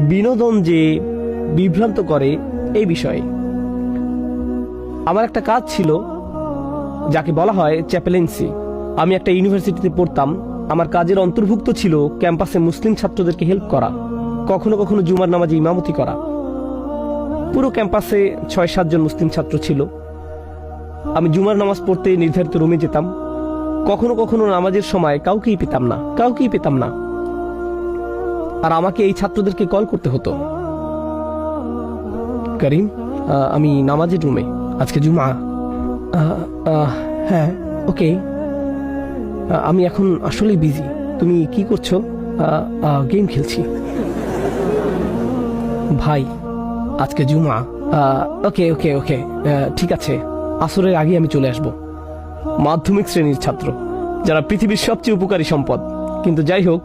বিনোদন যে বিভ্রান্ত করে এই বিষয়ে। আমার একটা কাজ ছিল, যাকে বলা হয় চ্যাপেলেন্সি। আমি একটা ইউনিভার্সিটিতে পড়তাম। আমার কাজের অন্তর্ভুক্ত ছিল ক্যাম্পাসে মুসলিম ছাত্রদেরকে হেল্প করা, কখনো কখনো জুমার নামাজে ইমামতি করা। পুরো ক্যাম্পাসে ছয় সাতজন মুসলিম ছাত্র ছিল। আমি জুমার নামাজ পড়তে নির্ধারিত রুমে যেতাম। কখনো কখনো নামাজের সময় কাউকেই পেতাম না, কাউকেই পেতাম না। আর আমাকে এই ছাত্রদেরকে কল করতে হতো। করিম আমি নামাজের রুমে। আজকে জুমা। হ্যাঁ ওকে। আমি এখন আসলে বিজি। তুমি কি করছ? গেম খেলছি। ভাই, আজকে জুমা। ওকে ওকে ওকে। ঠিক আছে। আসরের আগে আমি চলে আসব। মাধ্যমিক শ্রেণির ছাত্র, যারা পৃথিবীর সবচেয়ে উপকারী সম্পদ। কিন্তু যাই হোক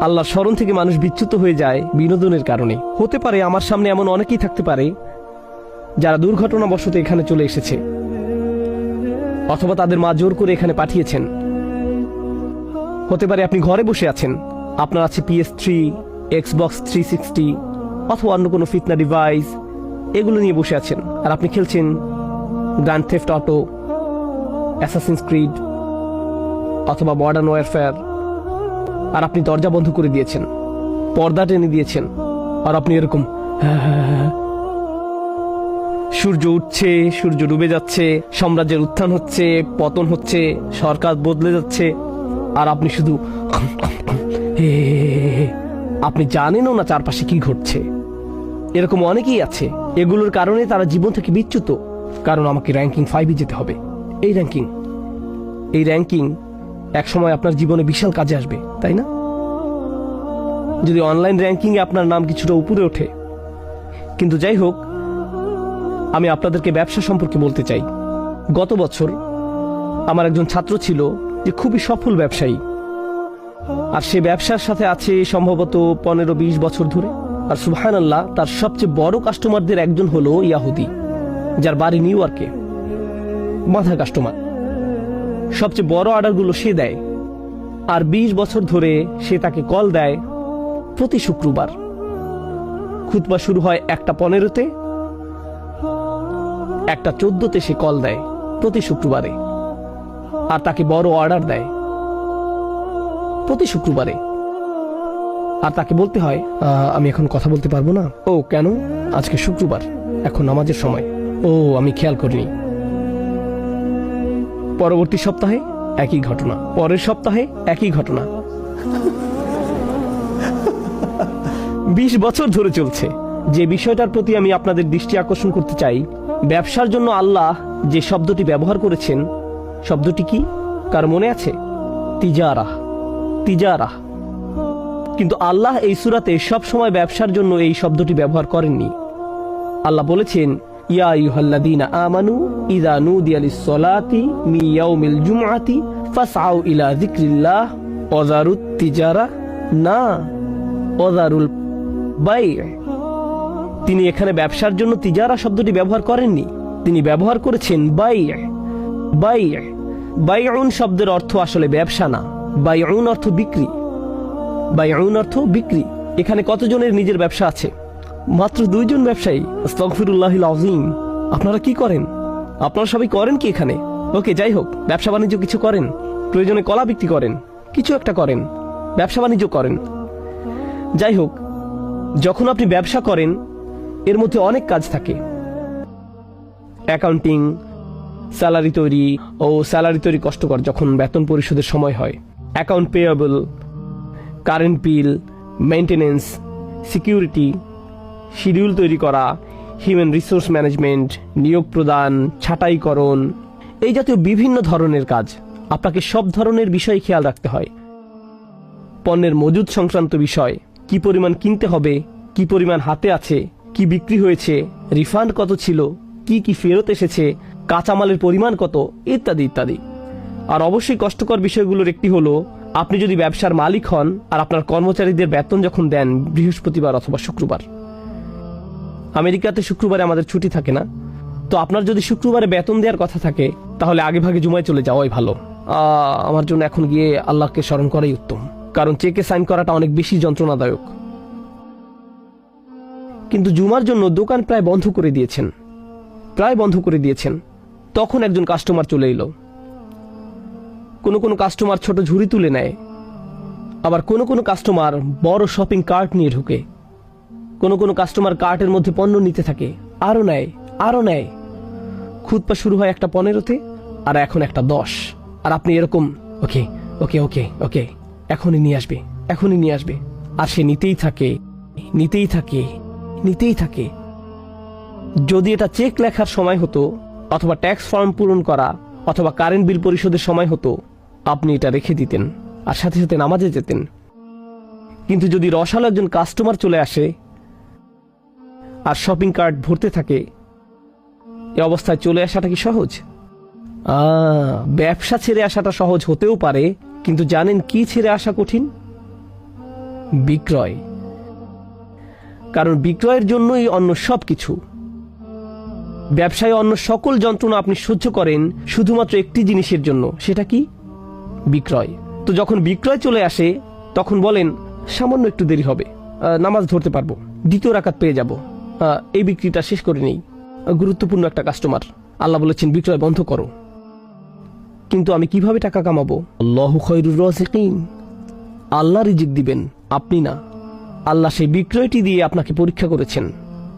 আল্লাহর স্মরণ থেকে মানুষ বিচ্যুত হয়ে যায় বিনোদনের কারণে। হতে পারে আমার সামনে এমন অনেকেই থাকতে পারে যারা দুর্ঘটনাবশত এখানে চলে এসেছে অথবা তাদের মা জোর করে এখানে পাঠিয়েছেন। হতে পারে আপনি ঘরে বসে আছেন। আপনার আছে PS three Xbox three sixty অথবা অন্য কোনো ফিটনা ডিভাইস এগুলো নিয়ে বসে আছেন। আর আপনি খেলছেন Grand Theft Auto Assassin Creed অথবা মডার্ন ওয়ারফেয়ার আর আপনি দরজা বন্ধ করে দিয়েছেন। পর্দা টেনে দিয়েছেন। আর আপনি এরকম হ্যাঁ, হ্যাঁ, হ্যাঁ। সূর্য উঠছে সূর্য ডুবে যাচ্ছে সাম্রাজ্যের উত্থান হচ্ছে পতন হচ্ছে সরকার বদলে যাচ্ছে। আর আপনি শুধু আপনি জানেনও না চারপাশে কি ঘটছে। এরকম অনেকেই আছে। এগুলোর কারণে তারা জীবন থেকে বিচ্যুত। কারণ আমাকে র্যাঙ্কিং ফাইভে যেতে হবে। এই র্যাঙ্কিং এই র্যাঙ্কিং এক সময় আপনার জীবনে বিশাল কাজে আসবে, তাই না? যদি অনলাইন র্যাঙ্কিংয়ে আপনার নাম কিছুটা উপরে ওঠে, কিন্তু যাই হোক, আমি আপনাদেরকে ব্যবসা সম্পর্কে বলতে চাই। গত বছর আমার একজন ছাত্র ছিল যে খুবই সফল ব্যবসায়ী। আর সে ব্যবসার সাথে আছে সম্ভবত পনেরো বিশ বছর ধরে। আর সুহান আল্লাহ তার সবচেয়ে বড় কাস্টমারদের একজন হলো ইয়াহুদি, যার বাড়ি নিউ ইয়র্কে। মাথা কাস্টমার সবচেয়ে বড় অর্ডারগুলো সে দেয়। আর বিশ বছর ধরে সে তাকে কল দেয় প্রতি শুক্রবার। খুতবা শুরু হয় একটা পনেরোতে, একটা চোদ্দতে সে কল দেয় প্রতি শুক্রবারে। আর তাকে বড় অর্ডার দেয় প্রতি শুক্রবারে। আর তাকে বলতে হয় আমি এখন কথা বলতে পারব না? ও, কেন? আজকে শুক্রবার, এখন নামাজের সময়। ও, আমি খেয়াল করিনি। পরবর্তী সপ্তাহে একই ঘটনা। পরের সপ্তাহে একই ঘটনা। বিশ বছর ধরে চলছে। যে বিষয়টার প্রতি আমি আপনাদের দৃষ্টি আকর্ষণ করতে চাই, ব্যবসার জন্য আল্লাহ যে শব্দটি ব্যবহার করেছেন, শব্দটি কি? কার মনে আছে? তিজারাহ। তিজারাহ। কিন্তু আল্লাহ এই সুরাতে সব সময় ব্যবসার জন্য এই শব্দটি ব্যবহার করেননি। আল্লাহ বলেছেন ইয়া আমানু ইয়াউমিল জুমআতি ইলা তিজারা না বাই। তিনি এখানে ব্যবসার জন্য তিজারা শব্দটি ব্যবহার করেননি। তিনি ব্যবহার করেছেন বাই। বাই। বাইউন শব্দের অর্থ আসলে ব্যবসা না। বাইউন অর্থ বিক্রি। বাইউন অর্থ বিক্রি। এখানে কতজনের নিজের ব্যবসা আছে? মাত্র দুইজন ব্যবসায়ী আস্তাগফিরুল্লাহ আজিম আপনারা কি করেন? আপনারা সবাই করেন কি এখানে? ওকে, যাই হোক, ব্যবসা বাণিজ্য কিছু করেন, প্রয়োজনে কলা বিক্রি করেন, কিছু একটা করেন, ব্যবসা বাণিজ্য করেন। যাই হোক, যখন আপনি ব্যবসা করেন, এর মধ্যে অনেক কাজ থাকে। অ্যাকাউন্টিং, স্যালারি তৈরি ও স্যালারি তৈরি কষ্টকর যখন বেতন পরিশোধের সময় হয়। Account payable, current bill maintenance security schedule তৈরি করা হিউম্যান রিসোর্স ম্যানেজমেন্ট নিয়োগ প্রদান, ছাঁটাইকরণ, এই জাতীয় বিভিন্ন ধরনের কাজ। আপনাকে সব ধরনের বিষয় খেয়াল রাখতে হয়। পণ্যের মজুদ সংক্রান্ত বিষয়, কি পরিমাণ কিনতে হবে, কি পরিমাণ হাতে আছে, কি বিক্রি হয়েছে রিফান্ড কত ছিল, কি কি ফেরত এসেছে, কাঁচামালের পরিমাণ কত, ইত্যাদি ইত্যাদি। আর অবশ্যই কষ্টকর বিষয়গুলোর একটি হলো, আপনি যদি ব্যবসার মালিক হন আর আপনার কর্মচারীদের বেতন যখন দেন বৃহস্পতিবার অথবা শুক্রবার। আমেরিকাতে শুক্রবারে আমাদের ছুটি থাকে না। তো আপনার যদি শুক্রবারে বেতন দেওয়ার কথা থাকে, তাহলে আগে ভাগে জুমায় চলে যাওয়াই ভালো। আমার জন্য এখন গিয়ে আল্লাহকে স্মরণ করাই উত্তম। কারণ চেকে সাইন করাটা অনেক বেশি যন্ত্রণাদায়ক। কিন্তু জুমার জন্য দোকান প্রায় বন্ধ করে দিয়েছেন। প্রায় বন্ধ করে দিয়েছেন। তখন একজন কাস্টমার চলে এলো। কোনো কোনো কাস্টমার ছোট ঝুড়ি তুলে নেয়। আবার কোনো কোনো কাস্টমার বড় শপিং কার্ট নিয়ে ঢুকে। কোনো কোনো কাস্টমার কার্টের মধ্যে পণ্য নিতে থাকে। আরও নেয় আরও নেয়। খুদপা শুরু হয় একটা পনেরোতে, আর এখন একটা দশ। আর আপনি এরকম, ওকে ওকে ওকে ওকে, এখনই নিয়ে আসবে, এখনই নিয়ে আসবে। আর সে নিতেই থাকে নিতেই থাকে নিতেই থাকে। যদি এটা চেক লেখার সময় হতো, অথবা ট্যাক্স ফর্ম পূরণ করা, অথবা কারেন্ট বিল পরিশোধের সময় হতো, আপনি এটা রেখে দিতেন, আর সাথে সাথে নামাজে যেতেন। কিন্তু যদি রসালো একজন কাস্টমার চলে আসে আর শপিং কার্ট ভরতে থাকে। এ অবস্থায় চলে আসাটা কি সহজ? ব্যবসা ছেড়ে আসাটা সহজ হতেও পারে, কিন্তু জানেন কি ছেড়ে আসা কঠিন? বিক্রয়। কারণ বিক্রয়ের জন্যই অন্য সব কিছু ব্যবসায় অন্য সকল যন্ত্রণা আপনি সহ্য করেন শুধুমাত্র একটি জিনিসের জন্য, সেটা কি? বিক্রয়। তো যখন বিক্রয় চলে আসে, তখন বলেন, সামান্য একটু দেরি হবে। নামাজ ধরতে পারব। দ্বিতীয় রাকাত পেয়ে যাব। এই বিক্রিটা শেষ করে নেই। গুরুত্বপূর্ণ একটা কাস্টমার আল্লাহ বলেছেন, বিক্রয় বন্ধ করো। কিন্তু আমি কীভাবে টাকা কামাবো? আল্লাহ রাজিকিন। আল্লাহ রিজিক দিবেন, আপনি না। আল্লাহ সেই বিক্রয়টি দিয়ে আপনাকে পরীক্ষা করেছেন।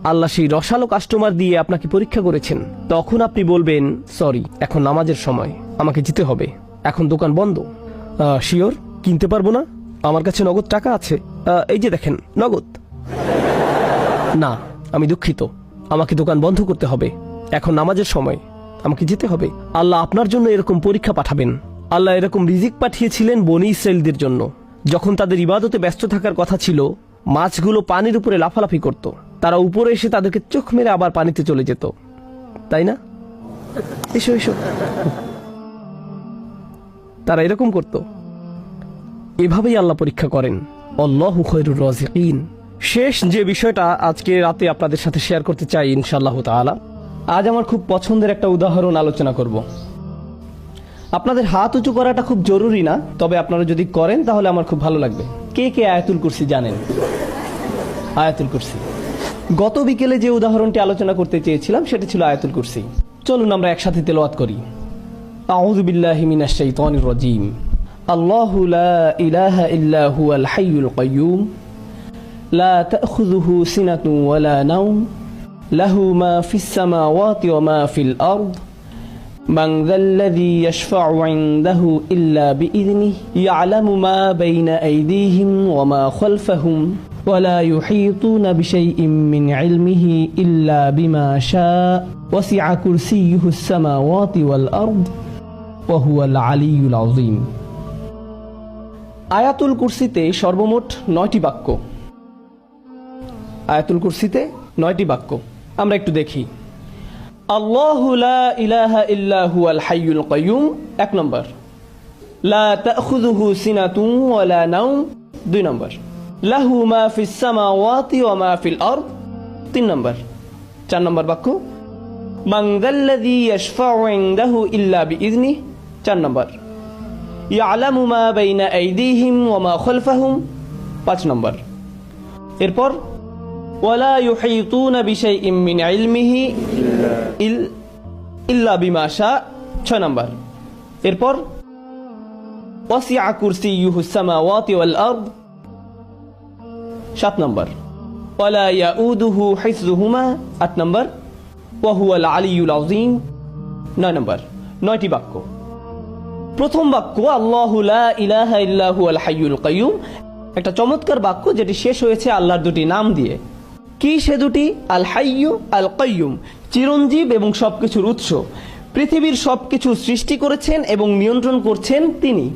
আল্লাহ সেই রসালো কাস্টমার দিয়ে আপনাকে পরীক্ষা করেছেন। তখন আপনি বলবেন সরি এখন নামাজের সময়। আমাকে যেতে হবে। এখন দোকান বন্ধ। শিওর? কিনতে পারব না? আমার কাছে নগদ টাকা আছে। এই যে দেখেন, নগদ। না আমি দুঃখিত। আমাকে দোকান বন্ধ করতে হবে। এখন নামাজের সময়। আমাকে যেতে হবে। আল্লাহ আপনার জন্য এরকম পরীক্ষা পাঠাবেন। আল্লাহ এরকম রিজিক পাঠিয়েছিলেন বনি ইসরায়েলদের জন্য। যখন তাদের ইবাদতে ব্যস্ত থাকার কথা ছিল, মাছগুলো পানির উপরে লাফালাফি করত। তারা উপরে এসে তাদেরকে চোখ মেরে আবার পানিতে চলে যেত। তাই না? এসো এসো। তারা এরকম করত। এভাবেই আল্লাহ পরীক্ষা করেন। অল্লাহ খৈরুর রাজিকিন। শেষ যে বিষয়টা আজকে রাতে আপনাদের সাথে শেয়ার করতে চাই ইনশাআল্লাহ তাআলা, আজ আমার খুব পছন্দের একটা উদাহরণ আলোচনা করব। আপনাদের হাত উঁচু করাটা খুব জরুরি না, তবে আপনারা যদি করেন তাহলে আমার খুব ভালো লাগবে। কে কে আয়াতুল কুরসি জানেন? আয়াতুল কুরসি। গত বিকেলে যে উদাহরণটি আলোচনা করতে চেয়েছিলাম, সেটা ছিল আয়াতুল কুরসি। চলুন আমরা একসাথে তেলাওয়াত করি। আউযু বিল্লাহি মিনাশ ইলাহা ইল্লা হুয়াল হাইয়ুল লা তাখুযুহু সিনাতুন ওয়ালা নাওম লাহু মা ফিস সামাওয়াতি ওয়া মা ফিল আরদ من ذا الذي يشفع عنده إلا بإذنه يعلم ما بين أيديهم وما خلفهم ولا يحيطون بشيء من علمه إلا بما شاء وسع كرسيه السماوات والأرض وهو العلي العظيم আয়াতুল কুরসিতে সর্বমোট নয়টি বাক্য আয়াতুল কুরসিতে নয়টি বাক্য। আমরা একটু দেখি। আল্লাহ লা ইলাহা ইল্লা হুয়াল হাইয়ুল কাইয়ুম, এক নম্বর। লা তাখুযুহু সিনাতুন ওয়ালা নাওম, দুই নম্বর। লাহু মা ফিস সামাওয়াতি ওয়া তিন নম্বর। চার নম্বর বাক্য। যাল্লাযী ইয়াশফাউ ইনদাহু ইল্লা বিইذনিহি চার নম্বর। ইয়ালামু মা বাইনা আইদিহিম ওয়া মা পাঁচ নম্বর। এরপর ওয়ালা ইউহিতুনা বিশাইইম মিন ইলমিহি ইল, ইল্লা বিমা শা ছয় নম্বর। এরপর, ওয়াসিআ কুরসিয়ুহু সামাওয়াতি ওয়াল আরদ। সাত নম্বর। ওয়ালা ইয়াউদুহু হিফযুহুমা আট নম্বর। ওয়া হুয়াল আলিয়্যুল আযীম। নয় নম্বর। নয়টি বাক্য। প্রথম বাক্য, আল্লাহু লা ইলাহা ইল্লা হুয়াল হাইয়ুল একটা চমৎকার বাক্য যেটি শেষ হয়েছে আল্লাহর দুটি নাম দিয়ে। কি সে দুটি? আল হাইয়ু আল কাইয়ুম চিরঞ্জীব এবং সবকিছুর উৎস। পৃথিবীর সবকিছু সৃষ্টি করেছেন এবং নিয়ন্ত্রণ করছেন তিনি।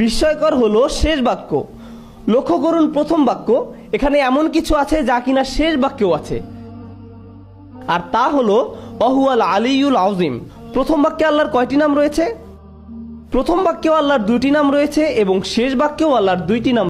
বিস্ময়কর হলো শেষ বাক্য। লক্ষ্য করুন প্রথম বাক্য, এখানে এমন কিছু আছে যা কিনা শেষ বাক্যও আছে। আর তা হলো, অহুয়াল আলিউল আউজিম প্রথম বাক্যে আল্লাহর কয়টি নাম রয়েছে? প্রথম বাক্যেও আল্লাহর দুইটি নাম রয়েছে এবং শেষ বাক্যেও আল্লাহর দুইটি নাম